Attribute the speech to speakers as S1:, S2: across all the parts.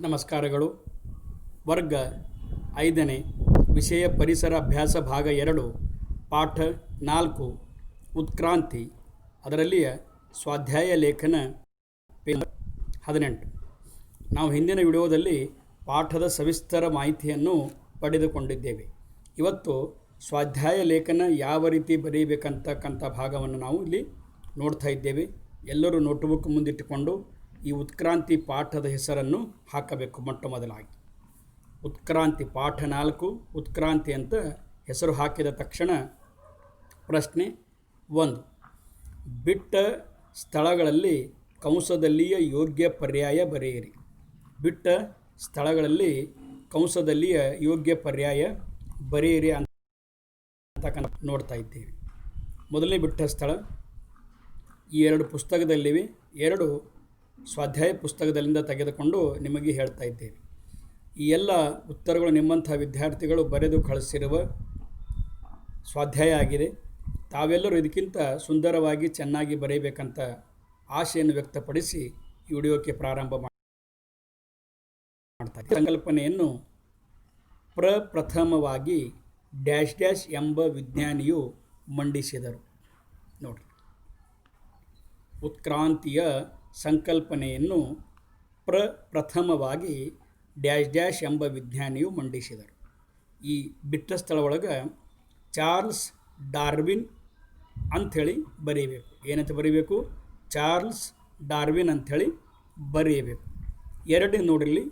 S1: ನಮಸ್ಕಾರಗಳು. ವರ್ಗ ಐದನೇ ವಿಷಯ ಪರಿಸರ ಅಭ್ಯಾಸ ಭಾಗ ಎರಡು, ಪಾಠ ನಾಲ್ಕು, ಉತ್ಕ್ರಾಂತಿ. ಅದರಲ್ಲಿಯ ಸ್ವಾಧ್ಯಾಯ ಲೇಖನ ಹದಿನೆಂಟು. ನಾವು ಹಿಂದಿನ ವಿಡಿಯೋದಲ್ಲಿ ಪಾಠದ ಸವಿಸ್ತರ ಮಾಹಿತಿಯನ್ನು ಪಡೆದುಕೊಂಡಿದ್ದೇವೆ. ಇವತ್ತು ಸ್ವಾಧ್ಯಾಯ ಲೇಖನ ಯಾವ ರೀತಿ ಬರೀಬೇಕಂತಕ್ಕಂಥ ಭಾಗವನ್ನು ನಾವು ಇಲ್ಲಿ ನೋಡ್ತಾ ಇದ್ದೇವೆ. ಎಲ್ಲರೂ ನೋಟ್ಬುಕ್ ಮುಂದಿಟ್ಟುಕೊಂಡು ಈ ಉತ್ಕ್ರಾಂತಿ ಪಾಠದ ಹೆಸರನ್ನು ಹಾಕಬೇಕು ಮೊಟ್ಟ ಮೊದಲಾಗಿ ಉತ್ಕ್ರಾಂತಿ ಪಾಠ ನಾಲ್ಕು, ಉತ್ಕ್ರಾಂತಿ ಅಂತ ಹೆಸರು ಹಾಕಿದ ತಕ್ಷಣ ಪ್ರಶ್ನೆ ಒಂದು. ಬಿಟ್ಟ ಸ್ಥಳಗಳಲ್ಲಿ ಕಂಸದಲ್ಲಿಯ ಯೋಗ್ಯ ಪರ್ಯಾಯ ಬರೆಯಿರಿ. ಬಿಟ್ಟ ಸ್ಥಳಗಳಲ್ಲಿ ಕಂಸದಲ್ಲಿಯ ಯೋಗ್ಯ ಪರ್ಯಾಯ ಬರೆಯಿರಿ ಅಂತ ನೋಡ್ತಾ ಇದ್ದೇವೆ. ಮೊದಲನೇ ಬಿಟ್ಟ ಸ್ಥಳ. ಈ ಎರಡು ಪುಸ್ತಕದಲ್ಲಿವೆ. ಎರಡು ಸ್ವಾಧ್ಯಾಯ ಪುಸ್ತಕದಲ್ಲಿಂದ ತೆಗೆದುಕೊಂಡು ನಿಮಗೆ ಹೇಳ್ತಾ ಇದ್ದೇವೆ ಈ ಎಲ್ಲ ಉತ್ತರಗಳು ನಿಮ್ಮಂಥ ವಿದ್ಯಾರ್ಥಿಗಳು ಬರೆದು ಕಳಿಸಿರುವ ಸ್ವಾಧ್ಯಾಯ ಆಗಿದೆ. ತಾವೆಲ್ಲರೂ ಇದಕ್ಕಿಂತ ಸುಂದರವಾಗಿ ಚೆನ್ನಾಗಿ ಬರೆಯಬೇಕಂತ ಆಶೆಯನ್ನು ವ್ಯಕ್ತಪಡಿಸಿ ಈ ವಿಡಿಯೋಕ್ಕೆ ಪ್ರಾರಂಭ ಮಾಡ್ತಾರೆ ಸಂಕಲ್ಪನೆಯನ್ನು ಪ್ರಪ್ರಥಮವಾಗಿ ಡ್ಯಾಶ್ ಡ್ಯಾಶ್ ಎಂಬ ವಿಜ್ಞಾನಿಯು ಮಂಡಿಸಿದರು. ನೋಡಿ. ಉತ್ಕ್ರಾಂತಿಯ ಸಂಕಲ್ಪನೆಯನ್ನು ಪ್ರ ಪ್ರಥಮವಾಗಿ ಡ್ಯಾಶ್ ಡ್ಯಾಶ್ ಎಂಬ ವಿಜ್ಞಾನಿಯು ಮಂಡಿಸಿದರು. ಈ ಬಿಟ್ಟ ಸ್ಥಳ ಚಾರ್ಲ್ಸ್ ಡಾರ್ವಿನ್ ಅಂಥೇಳಿ ಬರೀಬೇಕು. ಏನಂತ ಬರೀಬೇಕು? ಚಾರ್ಲ್ಸ್ ಡಾರ್ವಿನ್ ಅಂಥೇಳಿ ಬರೆಯಬೇಕು ಎರಡನೇ ನೋಡಿರಲಿ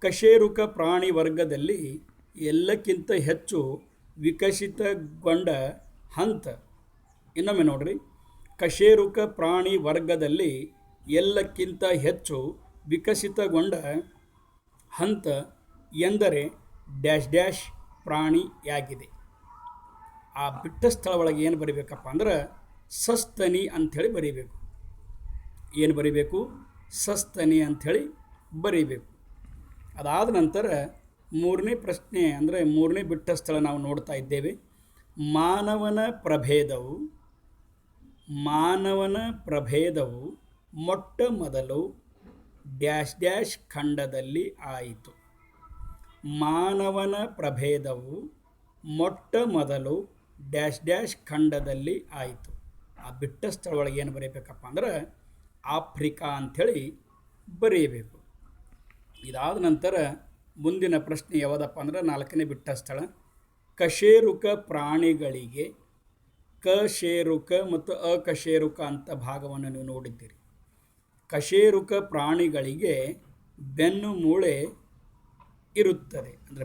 S1: ಕಶೇರುಕ ಪ್ರಾಣಿ ವರ್ಗದಲ್ಲಿ ಎಲ್ಲಕ್ಕಿಂತ ಹೆಚ್ಚು ವಿಕಸಿತಗೊಂಡ ಹಂತ. ಇನ್ನೊಮ್ಮೆ ನೋಡಿರಿ. ಕಶೇರುಕ ಪ್ರಾಣಿ ವರ್ಗದಲ್ಲಿ ಎಲ್ಲಕ್ಕಿಂತ ಹೆಚ್ಚು ವಿಕಸಿತಗೊಂಡ ಹಂತ ಎಂದರೆ ಡ್ಯಾಶ್ ಡ್ಯಾಶ್ ಪ್ರಾಣಿಯಾಗಿದೆ. ಆ ಬಿಟ್ಟ ಸ್ಥಳ ಒಳಗೆ ಏನು ಬರೀಬೇಕಪ್ಪ ಅಂದ್ರೆ ಸಸ್ತನಿ ಅಂಥೇಳಿ ಬರೀಬೇಕು. ಏನು ಬರೀಬೇಕು? ಸಸ್ತನಿ ಅಂಥೇಳಿ ಬರೀಬೇಕು. ಅದಾದ ನಂತರ ಮೂರನೇ ಪ್ರಶ್ನೆ ಅಂದರೆ ಮೂರನೇ ಬಿಟ್ಟ ಸ್ಥಳ ನಾವು ನೋಡ್ತಾ ಇದ್ದೇವೆ. ಮಾನವನ ಪ್ರಭೇದವು ಮಾನವನ ಪ್ರಭೇದವು ಮೊಟ್ಟ ಮೊದಲು ಡ್ಯಾಶ್ ಡ್ಯಾಶ್ ಖಂಡದಲ್ಲಿ ಆಯಿತು. ಮಾನವನ ಪ್ರಭೇದವು ಮೊಟ್ಟ ಮೊದಲು ಡ್ಯಾಶ್ ಡ್ಯಾಶ್ ಖಂಡದಲ್ಲಿ ಆಯಿತು. ಆ ಬಿಟ್ಟ ಸ್ಥಳ ಏನು ಬರೀಬೇಕಪ್ಪ ಅಂದ್ರೆ ಆಫ್ರಿಕಾ ಅಂಥೇಳಿ ಬರೆಯಬೇಕು ಇದಾದ ನಂತರ ಮುಂದಿನ ಪ್ರಶ್ನೆ ಯಾವುದಪ್ಪ ಅಂದ್ರೆ ನಾಲ್ಕನೇ ಬಿಟ್ಟ ಸ್ಥಳ. ಕಶೇರುಕ ಪ್ರಾಣಿಗಳಿಗೆ ಕಶೇರುಕ ಮತ್ತು ಅಕಶೇರುಕ ಅಂತ ಭಾಗವನ್ನು ನೀವು ನೋಡಿದ್ದೀರಿ. ಕಶೇರುಕ ಪ್ರಾಣಿಗಳಿಗೆ ಬೆನ್ನು ಮೂಳೆ ಇರುತ್ತದೆ. ಅಂದರೆ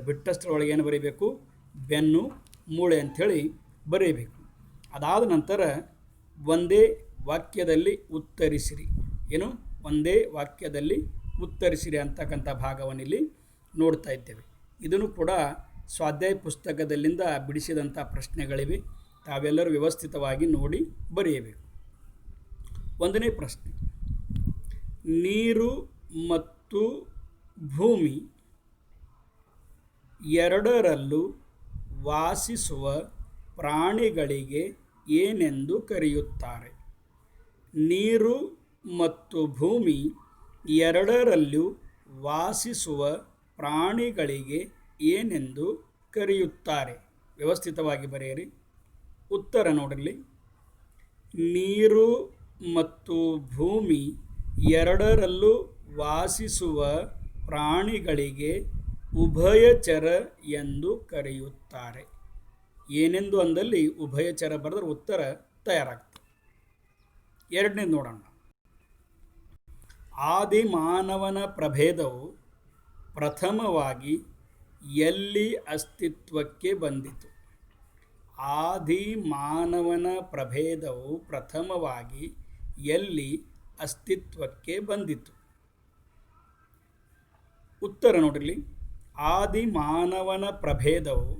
S1: ಒಳಗೆ ಏನು ಬರೀಬೇಕು? ಬೆನ್ನು ಮೂಳೆ ಅಂಥೇಳಿ ಬರೀಬೇಕು. ಅದಾದ ನಂತರ ಒಂದೇ ವಾಕ್ಯದಲ್ಲಿ ಉತ್ತರಿಸಿರಿ. ಏನು? ಒಂದೇ ವಾಕ್ಯದಲ್ಲಿ ಉತ್ತರಿಸಿರಿ ಅಂತಕ್ಕಂಥ ಭಾಗವನ್ನು ಇಲ್ಲಿ ನೋಡ್ತಾ ಇದ್ದೇವೆ. ಇದನ್ನು ಕೂಡ ಸ್ವಾಧ್ಯಾಯ ಪುಸ್ತಕದಲ್ಲಿಂದ ಬಿಡಿಸಿದಂಥ ಪ್ರಶ್ನೆಗಳಿವೆ. ತಾವೆಲ್ಲರೂ ವ್ಯವಸ್ಥಿತವಾಗಿ ನೋಡಿ ಬರೆಯಬೇಕು. ಒಂದನೇ ಪ್ರಶ್ನೆ. ನೀರು ಮತ್ತು ಭೂಮಿ ಎರಡರಲ್ಲೂ ವಾಸಿಸುವ ಪ್ರಾಣಿಗಳಿಗೆ ಏನೆಂದು ಕರೆಯುತ್ತಾರೆ? ನೀರು ಮತ್ತು ಭೂಮಿ ಎರಡರಲ್ಲೂ ವಾಸಿಸುವ ಪ್ರಾಣಿಗಳಿಗೆ ಏನೆಂದು ಕರೆಯುತ್ತಾರೆ? ವ್ಯವಸ್ಥಿತವಾಗಿ ಬರೆಯಿರಿ. ಉತ್ತರ ನೋಡಲಿ ನೀರು ಮತ್ತು ಭೂಮಿ ಎರಡರಲ್ಲೂ ವಾಸಿಸುವ ಪ್ರಾಣಿಗಳಿಗೆ ಉಭಯಚರ ಎಂದು ಕರೆಯುತ್ತಾರೆ. ಏನೆಂದು ಅಂದಲ್ಲಿ ಉಭಯಚರ ಬರೆದ್ರೆ ಉತ್ತರ ತಯಾರಾಗ್ತದೆ. ಎರಡನೇ ನೋಡೋಣ. ಆದಿ ಮಾನವನ ಪ್ರಭೇದವು ಪ್ರಥಮವಾಗಿ ಎಲ್ಲಿ ಅಸ್ತಿತ್ವಕ್ಕೆ ಬಂದಿತು? ಆದಿ ಮಾನವನ ಪ್ರಭೇದವು ಪ್ರಥಮವಾಗಿ ಎಲ್ಲಿ ಅಸ್ತಿತ್ವಕ್ಕೆ ಬಂದಿತು. ಉತ್ತರ ನೋಡಿರಲಿ. ಆದಿ ಮಾನವನ ಪ್ರಭೇದವು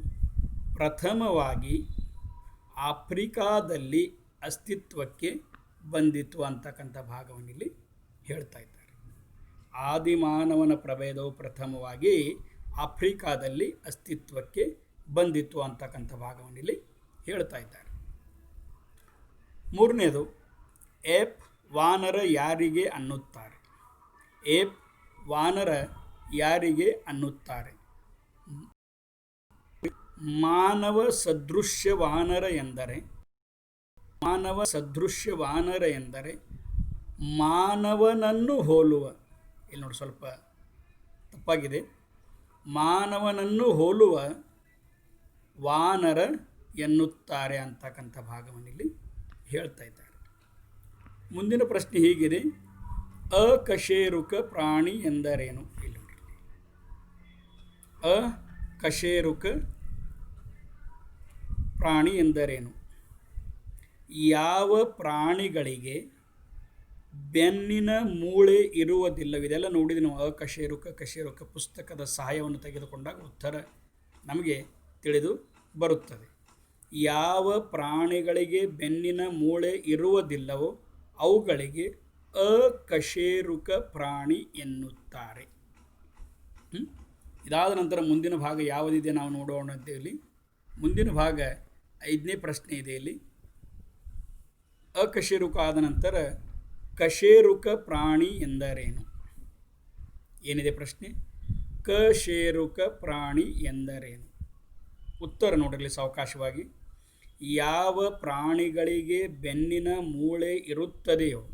S1: ಪ್ರಥಮವಾಗಿ ಆಫ್ರಿಕಾದಲ್ಲಿ ಅಸ್ತಿತ್ವಕ್ಕೆ ಬಂದಿತು ಅಂತಕ್ಕಂಥ ಭಾಗವನ್ನಿಲ್ಲಿ ಹೇಳ್ತಾ ಇದ್ದಾರೆ. ಆದಿ ಮಾನವನ ಪ್ರಭೇದವು ಪ್ರಥಮವಾಗಿ ಆಫ್ರಿಕಾದಲ್ಲಿ ಅಸ್ತಿತ್ವಕ್ಕೆ ಬಂದಿತ್ತು ಅಂತಕ್ಕಂಥ ಭಾಗವನ್ನಿಲ್ಲಿ ಹೇಳ್ತಾ ಇದ್ದಾರೆ. ಮೂರನೇದು ಏಪ್ ವಾನರ ಯಾರಿಗೆ ಅನ್ನುತ್ತಾರೆ? ಏಪ್ ವಾನರ ಯಾರಿಗೆ ಅನ್ನುತ್ತಾರೆ? ಮಾನವ ಸದೃಶ್ಯ ವಾನರ ಎಂದರೆ, ಮಾನವ ಸದೃಶ್ಯ ವಾನರ ಎಂದರೆ ಮಾನವನನ್ನು ಹೋಲುವ. ಇಲ್ಲಿ ನೋಡಿ ಸ್ವಲ್ಪ ತಪ್ಪಾಗಿದೆ. ಮಾನವನನ್ನು ಹೋಲುವ ವಾನರ ಎನ್ನುತ್ತಾರೆ ಅಂತಕ್ಕಂಥ ಭಾಗವನ್ನು ಇಲ್ಲಿ ಹೇಳ್ತಾ ಇದ್ದಾರೆ. ಮುಂದಿನ ಪ್ರಶ್ನೆ ಹೀಗಿದೆ. ಅಕಶೇರುಕ ಪ್ರಾಣಿ ಎಂದರೇನು? ಇಲ್ಲಿ ಅಕಶೇರುಕ ಪ್ರಾಣಿ ಎಂದರೇನು? ಯಾವ ಪ್ರಾಣಿಗಳಿಗೆ ಬೆನ್ನಿನ ಮೂಳೆ ಇರುವುದಿಲ್ಲ ಇದೆಲ್ಲ ನೋಡಿದ ನಾವು. ಅಕಶೇರುಕ, ಕಶೇರುಕ ಪುಸ್ತಕದ ಸಹಾಯವನ್ನು ತೆಗೆದುಕೊಂಡಾಗ ಉತ್ತರ ನಮಗೆ ತಿಳಿದು ಬರುತ್ತದೆ. ಯಾವ ಪ್ರಾಣಿಗಳಿಗೆ ಬೆನ್ನಿನ ಮೂಳೆ ಇರುವುದಿಲ್ಲವೋ ಅವುಗಳಿಗೆ ಅಕಶೇರುಕ ಪ್ರಾಣಿ ಎನ್ನುತ್ತಾರೆ? ಇದಾದ ನಂತರ ಮುಂದಿನ ಭಾಗ ಯಾವುದಿದೆ ನಾವು ನೋಡೋಣ ಅಂತ ಇಲ್ಲಿ ಮುಂದಿನ ಭಾಗ ಐದನೇ ಪ್ರಶ್ನೆ ಇದೆ ಇಲ್ಲಿ. ಅಕಶೇರುಕ ಆದ ನಂತರ ಕಶೇರುಕ ಪ್ರಾಣಿ ಎಂದರೇನು? ಏನಿದೆ ಪ್ರಶ್ನೆ? ಕಶೇರುಕ ಪ್ರಾಣಿ ಎಂದರೇನು? ಉತ್ತರ ನೋಡಿರಲಿ ಸಾವಕಾಶವಾಗಿ. ಯಾವ ಪ್ರಾಣಿಗಳಿಗೆ ಬೆನ್ನಿನ ಮೂಳೆ ಇರುತ್ತದೆಯೋ,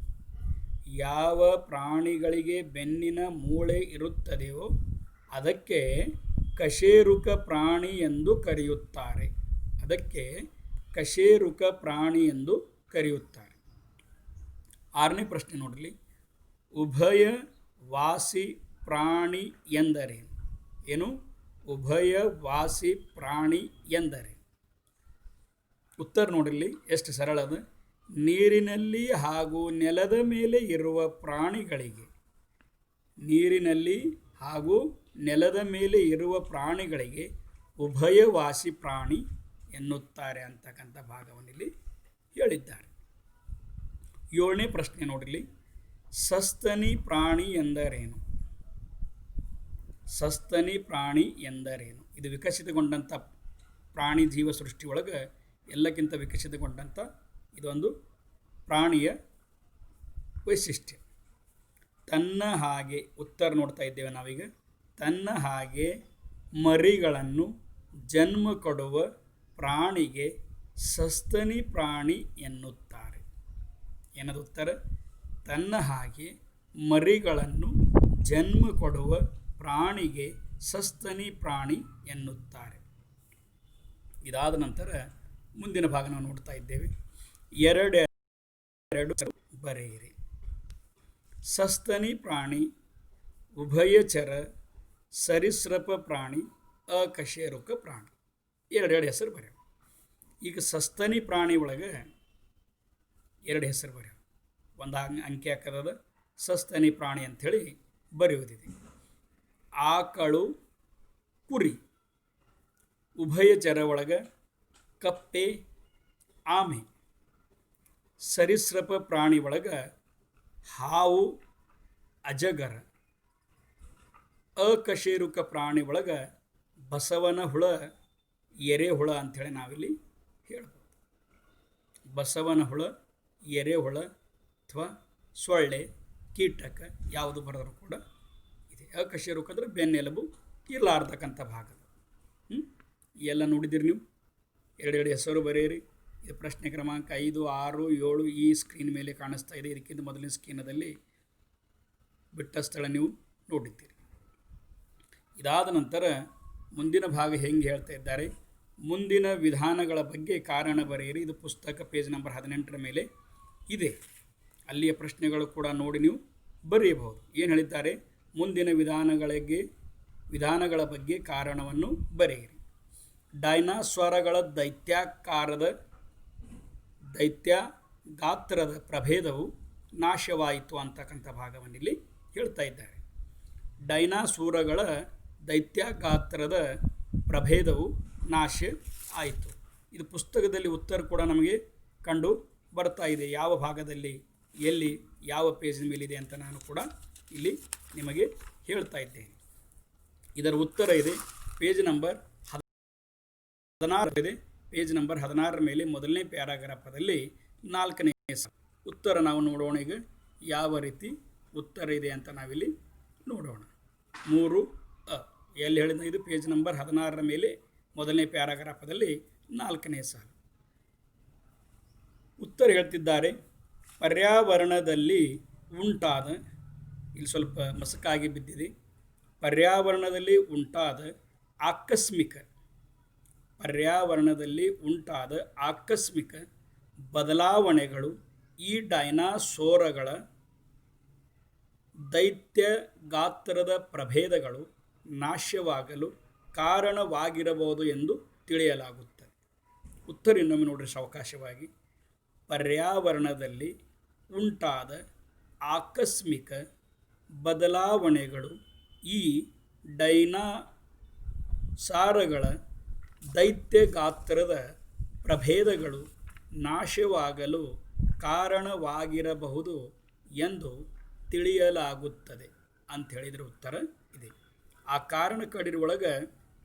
S1: ಯಾವ ಪ್ರಾಣಿಗಳಿಗೆ ಬೆನ್ನಿನ ಮೂಳೆ ಇರುತ್ತದೆಯೋ, ಅದಕ್ಕೆ ಕಶೇರುಕ ಪ್ರಾಣಿ ಎಂದು ಕರೆಯುತ್ತಾರೆ. ಅದಕ್ಕೆ ಕಶೇರುಕ ಪ್ರಾಣಿ ಎಂದು ಕರೆಯುತ್ತಾರೆ. ಆರನೇ ಪ್ರಶ್ನೆ ನೋಡಲಿ ಉಭಯ ವಾಸಿ ಪ್ರಾಣಿ ಎಂದರೇನು ಏನು? ಉಭಯ ವಾಸಿ ಪ್ರಾಣಿ ಎಂದರೆ ಉತ್ತರ ನೋಡಿರಲಿ ಎಷ್ಟು ಸರಳ ಅದು. ನೀರಿನಲ್ಲಿ ಹಾಗೂ ನೆಲದ ಮೇಲೆ ಇರುವ ಪ್ರಾಣಿಗಳಿಗೆ. ನೀರಿನಲ್ಲಿ ಹಾಗೂ ನೆಲದ ಮೇಲೆ ಇರುವ ಪ್ರಾಣಿಗಳಿಗೆ ಉಭಯವಾಸಿ ಪ್ರಾಣಿ ಎನ್ನುತ್ತಾರೆ ಅಂತಕ್ಕಂಥ ಭಾಗವನ್ನಿಲ್ಲಿ ಹೇಳಿದ್ದಾರೆ. ಏಳನೇ ಪ್ರಶ್ನೆ ನೋಡಿಲಿ ಸಸ್ತನಿ ಪ್ರಾಣಿ ಎಂದರೇನು? ಸಸ್ತನಿ ಪ್ರಾಣಿ ಎಂದರೇನು? ಇದು ವಿಕಸಿತಗೊಂಡಂಥ ಪ್ರಾಣಿ ಜೀವ ಸೃಷ್ಟಿಯೊಳಗೆ ಎಲ್ಲಕ್ಕಿಂತ ವಿಕಸಿತಗೊಂಡಂಥ ಇದೊಂದು ಪ್ರಾಣಿಯ ವೈಶಿಷ್ಟ್ಯ. ತನ್ನ ಹಾಗೆ ಉತ್ತರ ನೋಡ್ತಾ ಇದ್ದೇವೆ ನಾವೀಗ. ತನ್ನ ಹಾಗೆ ಮರಿಗಳನ್ನು ಜನ್ಮ ಕೊಡುವ ಪ್ರಾಣಿಗೆ ಸಸ್ತನಿ ಪ್ರಾಣಿ ಎನ್ನುತ್ತಾರೆ. ಏನದು ಉತ್ತರ? ತನ್ನ ಹಾಗೆ ಮರಿಗಳನ್ನು ಜನ್ಮ ಕೊಡುವ ಪ್ರಾಣಿಗೆ ಸಸ್ತನಿ ಪ್ರಾಣಿ ಎನ್ನುತ್ತಾರೆ. ಇದಾದ ನಂತರ ಮುಂದಿನ ಭಾಗ ನಾವು ನೋಡ್ತಾ ಇದ್ದೇವೆ. ಎರಡು ಬರೆಯಿರಿ. ಸಸ್ತನಿ ಪ್ರಾಣಿ ಉಭಯಚರ ಸರಿಸೃಪ ಪ್ರಾಣಿ, ಅಕಶೇರುಕ ಪ್ರಾಣಿ. ಎರಡೆರಡು ಹೆಸರು ಬರೆಯವು ಈಗ ಸಸ್ತನಿ ಪ್ರಾಣಿ ಒಳಗೆ ಎರಡು ಹೆಸರು ಬರೆಯವು ಒಂದು ಅಂಕಿ ಹಾಕದ ಸಸ್ತನಿ ಪ್ರಾಣಿ ಅಂಥೇಳಿ ಬರೆಯುವುದಿದೆ. ಆಕಳು, ಕುರಿ. ಉಭಯಚರ ಒಳಗೆ ಕಪ್ಪೆ, ಆಮೆ, ಸರಿಸೃಪ ಪ್ರಾಣಿ ಒಳಗೆ ಹಾವು, ಅಜಗರ, ಅಕಶೇರುಕ ಪ್ರಾಣಿ ಒಳಗೆ ಬಸವನ ಹುಳ ಎರೆಹುಳ ಅಂಥೇಳಿ ನಾವಿಲ್ಲಿ ಹೇಳ್ಬೋದು. ಬಸವನ ಹುಳ ಎರೆಹುಳ ಅಥವಾ ಸೊಳ್ಳೆ, ಕೀಟಕ ಯಾವುದು ಬರೆದರೂ ಕೂಡ ಇದೆ. ಅಕಶೇರುಕ ಅಂದರೆ ಬೆನ್ನೆಲುಬು ಇರಲಾರ್ದಕ್ಕಂಥ ಭಾಗ ಹ್ಞೂ ಎಲ್ಲ ನೋಡಿದಿರಿ ನೀವು? ಎರಡೆರಡು ಹೆಸರು ಬರೆಯಿರಿ. ಇದು ಪ್ರಶ್ನೆ ಕ್ರಮಾಂಕ ಐದು, ಆರು, ಏಳು ಈ ಸ್ಕ್ರೀನ್ ಮೇಲೆ ಕಾಣಿಸ್ತಾ ಇದೆ. ಇದಕ್ಕಿಂತ ಮೊದಲಿನ ಸ್ಕ್ರೀನದಲ್ಲಿ ಬಿಟ್ಟ ಸ್ಥಳ ನೀವು ನೋಡಿದ್ದೀರಿ. ಇದಾದ ನಂತರ ಮುಂದಿನ ಭಾಗ ಹೆಂಗೆ ಹೇಳ್ತಾ ಇದ್ದಾರೆ? ಮುಂದಿನ ವಿಧಾನಗಳ ಬಗ್ಗೆ ಕಾರಣ ಬರೆಯಿರಿ. ಇದು ಪುಸ್ತಕ ಪೇಜ್ ನಂಬರ್ ಹದಿನೆಂಟರ ಮೇಲೆ ಇದೆ. ಅಲ್ಲಿಯ ಪ್ರಶ್ನೆಗಳು ಕೂಡ ನೋಡಿ ನೀವು ಬರೆಯಬಹುದು. ಏನು ಹೇಳಿದ್ದಾರೆ? ಮುಂದಿನ ವಿಧಾನಗಳಿಗೆ, ವಿಧಾನಗಳ ಬಗ್ಗೆ ಕಾರಣವನ್ನು ಬರೆಯಿರಿ. ಡೈನಾಸ್ವರಗಳ ದೈತ್ಯಾಕಾರದ ದೈತ್ಯ ಗಾತ್ರದ ಪ್ರಭೇದವು ನಾಶವಾಯಿತು ಅಂತಕ್ಕಂಥ ಭಾಗವನ್ನಿಲ್ಲಿ ಹೇಳ್ತಾ ಇದ್ದಾರೆ. ಡೈನಾಸೂರಗಳ ದೈತ್ಯ ಗಾತ್ರದ ಪ್ರಭೇದವು ನಾಶ ಆಯಿತು. ಇದು ಪುಸ್ತಕದಲ್ಲಿ ಉತ್ತರ ಕೂಡ ನಮಗೆ ಕಂಡು ಬರ್ತಾ ಇದೆ. ಯಾವ ಭಾಗದಲ್ಲಿ, ಎಲ್ಲಿ, ಯಾವ ಪೇಜಿನ ಮೇಲಿದೆ ಅಂತ ನಾನು ಕೂಡ ಇಲ್ಲಿ ನಿಮಗೆ ಹೇಳ್ತಾ ಇದ್ದೇನೆ. ಇದರ ಉತ್ತರ ಇದೆ. ಪೇಜ್ ನಂಬರ್ ಹದಿನಾರು ಪೇಜ್ ನಂಬರ್ ಹದಿನಾರರ ಮೇಲೆ ಮೊದಲನೇ ಪ್ಯಾರಾಗ್ರಾಫದಲ್ಲಿ ನಾಲ್ಕನೇ. ಉತ್ತರ ನಾವು ನೋಡೋಣ ಈಗ. ಯಾವ ರೀತಿ ಉತ್ತರ ಇದೆ ಅಂತ ನಾವಿಲ್ಲಿ ನೋಡೋಣ. ಮೂರು, ಅ. ಎಲ್ಲಿ ಹೇಳಿದ ಇದು? ಪೇಜ್ ನಂಬರ್ ಹದಿನಾರರ ಮೇಲೆ ಮೊದಲನೇ ಪ್ಯಾರಾಗ್ರಾಫದಲ್ಲಿ ನಾಲ್ಕನೇ ಸಾಲು ಉತ್ತರ ಹೇಳ್ತಿದ್ದಾರೆ, ಪರ್ಯಾವರಣದಲ್ಲಿ ಉಂಟಾದ ಇಲ್ಲಿ ಸ್ವಲ್ಪ ಮಸಕಾಗಿ ಬಿದ್ದಿದೆ. ಪರ್ಯಾವರಣದಲ್ಲಿ ಉಂಟಾದ ಆಕಸ್ಮಿಕ ಪರ್ಯಾವರಣದಲ್ಲಿ ಉಂಟಾದ ಆಕಸ್ಮಿಕ ಬದಲಾವಣೆಗಳು ಈ ಡೈನಾಸೋರಗಳ ದೈತ್ಯ ಗಾತ್ರದ ಪ್ರಭೇದಗಳು ನಾಶವಾಗಲು ಕಾರಣವಾಗಿರಬಹುದು ಎಂದು ತಿಳಿಯಲಾಗುತ್ತದೆ. ಉತ್ತರ ಇನ್ನೊಮ್ಮೆ ನೋಡ್ರಿ ಸಾವಕಾಶವಾಗಿ. ಪರ್ಯಾವರಣದಲ್ಲಿ ಉಂಟಾದ ಆಕಸ್ಮಿಕ ಬದಲಾವಣೆಗಳು ಈ ಡೈನಾಸಾರಗಳ ದೈತ್ಯ ಗಾತ್ರದ ಪ್ರಭೇದಗಳು ನಾಶವಾಗಲು ಕಾರಣವಾಗಿರಬಹುದು ಎಂದು ತಿಳಿಯಲಾಗುತ್ತದೆ ಅಂತ ಹೇಳಿದರೆ ಉತ್ತರ ಇದೆ. ಆ ಕಾರಣ ಕಡಿರೊಳಗೆ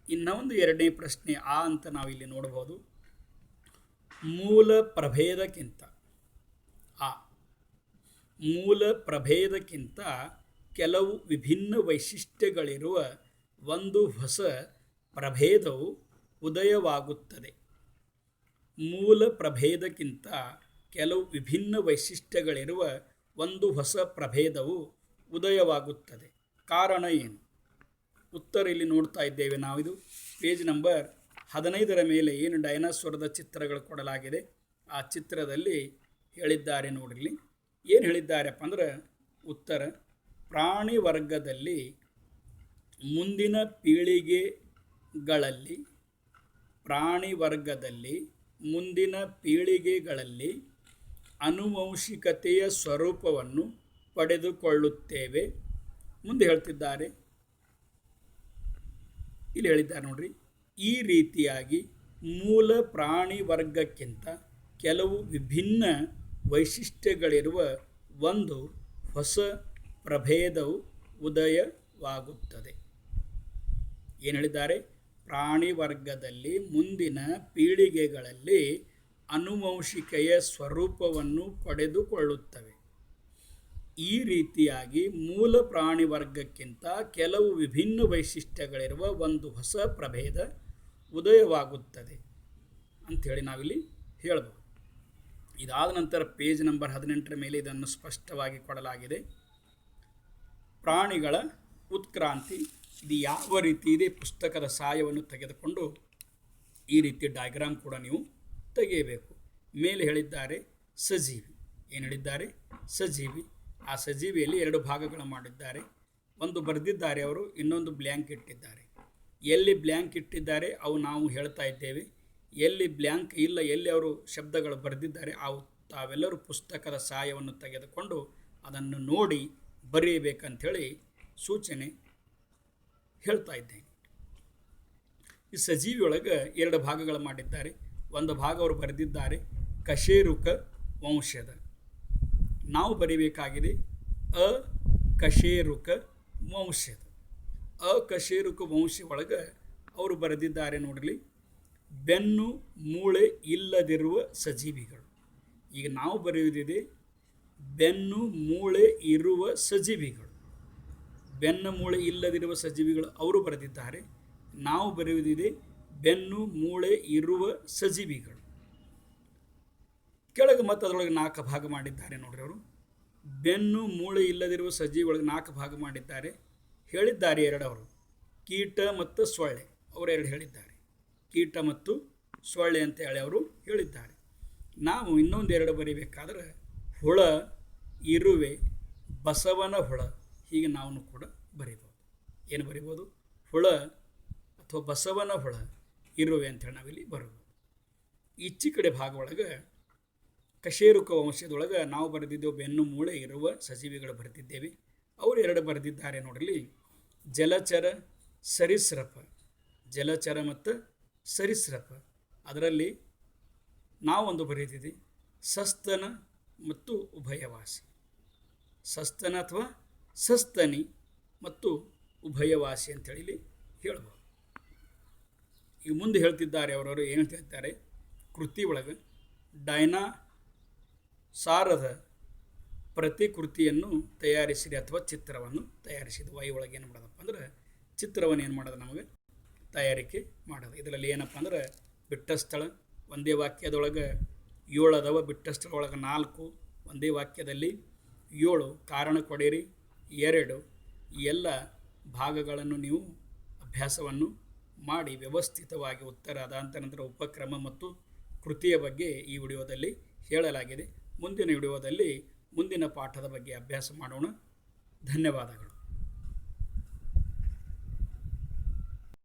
S1: ಇನ್ನೊಂದು ಎರಡನೇ ಪ್ರಶ್ನೆ ಆ ಅಂತ ನಾವಿಲ್ಲಿ ನೋಡ್ಬೋದು ಮೂಲ ಪ್ರಭೇದಕ್ಕಿಂತ ಆ ಮೂಲ ಪ್ರಭೇದಕ್ಕಿಂತ ಕೆಲವು ವಿಭಿನ್ನ ವೈಶಿಷ್ಟ್ಯಗಳಿರುವ ಒಂದು ಹೊಸ ಪ್ರಭೇದವು ಉದಯವಾಗುತ್ತದೆ. ಮೂಲ ಪ್ರಭೇದಕ್ಕಿಂತ ಕೆಲವು ವಿಭಿನ್ನ ವೈಶಿಷ್ಟ್ಯಗಳಿರುವ ಒಂದು ಹೊಸ ಪ್ರಭೇದವು ಉದಯವಾಗುತ್ತದೆ. ಕಾರಣ ಏನು? ಉತ್ತರ ಇಲ್ಲಿ ನೋಡ್ತಾ ಇದ್ದೇವೆ ನಾವಿದು. ಪೇಜ್ ನಂಬರ್ ಹದಿನೈದರ ಮೇಲೆ ಏನು ಡೈನಾಸೋರದ ಚಿತ್ರಗಳು ಕೊಡಲಾಗಿದೆ. ಆ ಚಿತ್ರದಲ್ಲಿ ಹೇಳಿದ್ದಾರೆ ನೋಡಿರಲಿ. ಏನು ಹೇಳಿದ್ದಾರಪ್ಪ ಅಂದ್ರೆ ಉತ್ತರ, ಪ್ರಾಣಿ ವರ್ಗದಲ್ಲಿ ಮುಂದಿನ ಪೀಳಿಗೆಗಳಲ್ಲಿ ಪ್ರಾಣಿ ವರ್ಗದಲ್ಲಿ ಮುಂದಿನ ಪೀಳಿಗೆಗಳಲ್ಲಿ ಅನುವಂಶಿಕತೆಯ ಸ್ವರೂಪವನ್ನು ಪಡೆದುಕೊಳ್ಳುತ್ತೇವೆ. ಮುಂದೆ ಹೇಳ್ತಿದ್ದಾರೆ. ಇಲ್ಲಿ ಹೇಳಿದ್ದಾರೆ ನೋಡ್ರಿ, ಈ ರೀತಿಯಾಗಿ ಮೂಲ ಪ್ರಾಣಿ ವರ್ಗಕ್ಕಿಂತ ಕೆಲವು ವಿಭಿನ್ನ ವೈಶಿಷ್ಟ್ಯಗಳಿರುವ ಒಂದು ಹೊಸ ಪ್ರಭೇದವು ಉದಯವಾಗುತ್ತದೆ. ಏನು ಹೇಳಿದ್ದಾರೆ? ಪ್ರಾಣಿ ವರ್ಗದಲ್ಲಿ ಮುಂದಿನ ಪೀಳಿಗೆಗಳಲ್ಲಿ ಅನುವಂಶಿಕೆಯ ಸ್ವರೂಪವನ್ನು ಪಡೆದುಕೊಳ್ಳುತ್ತವೆ. ಈ ರೀತಿಯಾಗಿ ಮೂಲ ಪ್ರಾಣಿ ವರ್ಗಕ್ಕಿಂತ ಕೆಲವು ವಿಭಿನ್ನ ವೈಶಿಷ್ಟ್ಯಗಳಿರುವ ಒಂದು ಹೊಸ ಪ್ರಭೇದ ಉದಯವಾಗುತ್ತದೆ ಅಂಥೇಳಿ ನಾವಿಲ್ಲಿ ಹೇಳ್ಬೋದು. ಇದಾದ ನಂತರ ಪೇಜ್ ನಂಬರ್ ಹದಿನೆಂಟರ ಮೇಲೆ ಇದನ್ನು ಸ್ಪಷ್ಟವಾಗಿ ಕೊಡಲಾಗಿದೆ. ಪ್ರಾಣಿಗಳ ಉತ್ಕ್ರಾಂತಿ ಇದು ಯಾವ ರೀತಿ ಇದೆ? ಪುಸ್ತಕದ ಸಹಾಯವನ್ನು ತೆಗೆದುಕೊಂಡು ಈ ರೀತಿ ಡಯಾಗ್ರಾಮ್ ಕೂಡ ನೀವು ತೆಗೆಯಬೇಕು. ಮೇಲೆ ಹೇಳಿದ್ದಾರೆ ಸಜೀವಿ. ಏನು ಹೇಳಿದ್ದಾರೆ? ಸಜೀವಿ. ಆ ಸಜೀವಿಯಲ್ಲಿ ಎರಡು ಭಾಗಗಳು ಮಾಡಿದ್ದಾರೆ. ಒಂದು ಬರೆದಿದ್ದಾರೆ ಅವರು, ಇನ್ನೊಂದು ಬ್ಲ್ಯಾಂಕ್ ಇಟ್ಟಿದ್ದಾರೆ. ಎಲ್ಲಿ ಬ್ಲ್ಯಾಂಕ್ ಇಟ್ಟಿದ್ದಾರೆ? ಅವು ನಾವು ಹೇಳ್ತಾ ಇದ್ದೇವೆ. ಎಲ್ಲಿ ಬ್ಲ್ಯಾಂಕ್ ಇಲ್ಲ, ಎಲ್ಲಿ ಅವರು ಶಬ್ದಗಳು ಬರೆದಿದ್ದಾರೆ, ಅವು ತಾವೆಲ್ಲರೂ ಪುಸ್ತಕದ ಸಹಾಯವನ್ನು ತೆಗೆದುಕೊಂಡು ಅದನ್ನು ನೋಡಿ ಬರೆಯಬೇಕಂಥೇಳಿ ಸೂಚನೆ ಹೇಳ್ತಾ ಇದ್ದೇನೆ. ಈ ಸಜೀವಿಯೊಳಗೆ ಎರಡು ಭಾಗಗಳು ಮಾಡಿದ್ದಾರೆ. ಒಂದು ಭಾಗ ಅವರು ಬರೆದಿದ್ದಾರೆ, ಕಶೇರುಕ ವಂಶದ. ನಾವು ಬರೀಬೇಕಾಗಿದೆ ಅ ಕಶೇರುಕ ವಂಶದ. ಅ ಕಶೇರುಕ ವಂಶ ಒಳಗೆ ಅವರು ಬರೆದಿದ್ದಾರೆ ನೋಡಲಿ ಬೆನ್ನು ಮೂಳೆ ಇಲ್ಲದಿರುವ ಸಜೀವಿಗಳು. ಈಗ ನಾವು ಬರೆಯುವುದಿದೆ, ಬೆನ್ನು ಮೂಳೆ ಇರುವ ಸಜೀವಿಗಳು. ಬೆನ್ನು ಮೂಳೆ ಇಲ್ಲದಿರುವ ಸಜೀವಿಗಳು ಅವರು ಬರೆದಿದ್ದಾರೆ. ನಾವು ಬರೆಯುವುದಿದೆ, ಬೆನ್ನು ಮೂಳೆ ಇರುವ ಸಜೀವಿಗಳು. ಕೆಳಗೆ ಮತ್ತು ಅದರೊಳಗೆ ನಾಲ್ಕು ಭಾಗ ಮಾಡಿದ್ದಾರೆ ನೋಡ್ರಿ ಅವರು. ಬೆನ್ನು ಮೂಳೆ ಇಲ್ಲದಿರುವ ಸಜೀವಿ ಒಳಗೆ ನಾಲ್ಕು ಭಾಗ ಮಾಡಿದ್ದಾರೆ. ಹೇಳಿದ್ದಾರೆ ಎರಡು ಕೀಟ ಮತ್ತು ಸೊಳ್ಳೆ ಅವರೆರಡು ಹೇಳಿದ್ದಾರೆ. ಕೀಟ ಮತ್ತು ಸೊಳ್ಳೆ ಅಂತ ಹೇಳಿ ಅವರು ಹೇಳಿದ್ದಾರೆ. ನಾವು ಇನ್ನೊಂದು ಎರಡು ಬರೀಬೇಕಾದ್ರೆ ಹುಳ, ಇರುವೆ, ಬಸವನ ಹುಳ ಹೀಗೆ ನಾವು ಕೂಡ ಬರಿಬೋದು ಏನು ಬರಿಬೋದು ಹುಳ ಅಥವಾ ಬಸವನ ಹುಳ ಇರುವೆ ಅಂತೇಳಿ ನಾವಿಲ್ಲಿ ಬರಬಹುದು ಈಚಿ ಕಡೆ ಭಾಗ ಕಶೇರುಕ ವಂಶದೊಳಗೆ ನಾವು ಬರೆದಿದ್ದೇವೆ ಬೆನ್ನು ಮೂಳೆ ಇರುವ ಸಜೀವಿಗಳು ಬರೆದಿದ್ದೇವೆ. ಅವರು ಎರಡು ಬರೆದಿದ್ದಾರೆ ನೋಡಲಿ ಜಲಚರ ಸರಿಸ್ರಪ ಜಲಚರ ಮತ್ತು ಸರಿಸ್ರಪ ಅದರಲ್ಲಿ ನಾವೊಂದು ಬರೆದಿದ್ದೀವಿ. ಸಸ್ತನ ಮತ್ತು ಉಭಯವಾಸಿ. ಸಸ್ತನ ಅಥವಾ ಸಸ್ತನಿ ಮತ್ತು ಉಭಯವಾಸಿ ಅಂತೇಳಿ ಇಲ್ಲಿ ಹೇಳ್ಬೋದು. ಈಗ ಮುಂದೆ ಹೇಳ್ತಿದ್ದಾರೆ ಅವರವರು ಏನು ಹೇಳ್ತಾರೆ, ಕೃತಿ ಒಳಗೆ ಡೈನಾ ಸಾರದ ಪ್ರತಿಕೃತಿಯನ್ನು ತಯಾರಿಸಿರಿ ಅಥವಾ ಚಿತ್ರವನ್ನು ತಯಾರಿಸಿದ ವೈ ಒಳಗೆ ಏನು ಮಾಡೋದಪ್ಪ ಅಂದ್ರೆ ಚಿತ್ರವನ್ನು ಏನು ಮಾಡೋದು ನಮಗೆ? ತಯಾರಿಕೆ ಮಾಡೋದು. ಇದರಲ್ಲಿ ಏನಪ್ಪ ಅಂದ್ರೆ ಬಿಟ್ಟ ಸ್ಥಳ ಒಂದೇ ವಾಕ್ಯದೊಳಗೆ ಏಳು ಅದಾವ ಬಿಟ್ಟ ಸ್ಥಳ ಒಳಗೆ ನಾಲ್ಕು, ಒಂದೇ ವಾಕ್ಯದಲ್ಲಿ ಏಳು ಕಾರಣ ಕೊಡಿರಿ. ಎರಡು ಎಲ್ಲ ಭಾಗಗಳನ್ನು ನೀವು ಅಭ್ಯಾಸವನ್ನು ಮಾಡಿ ವ್ಯವಸ್ಥಿತವಾಗಿ ಉತ್ತರ ಅದಾದ ನಂತರ ಉಪಕ್ರಮ ಮತ್ತು ಕೃತಿಯ ಬಗ್ಗೆ ಈ ವಿಡಿಯೋದಲ್ಲಿ ಹೇಳಲಾಗಿದೆ. ಮುಂದಿನ ವಿಡಿಯೋದಲ್ಲಿ ಮುಂದಿನ ಪಾಠದ ಬಗ್ಗೆ ಅಭ್ಯಾಸ ಮಾಡೋಣ. ಧನ್ಯವಾದಗಳು.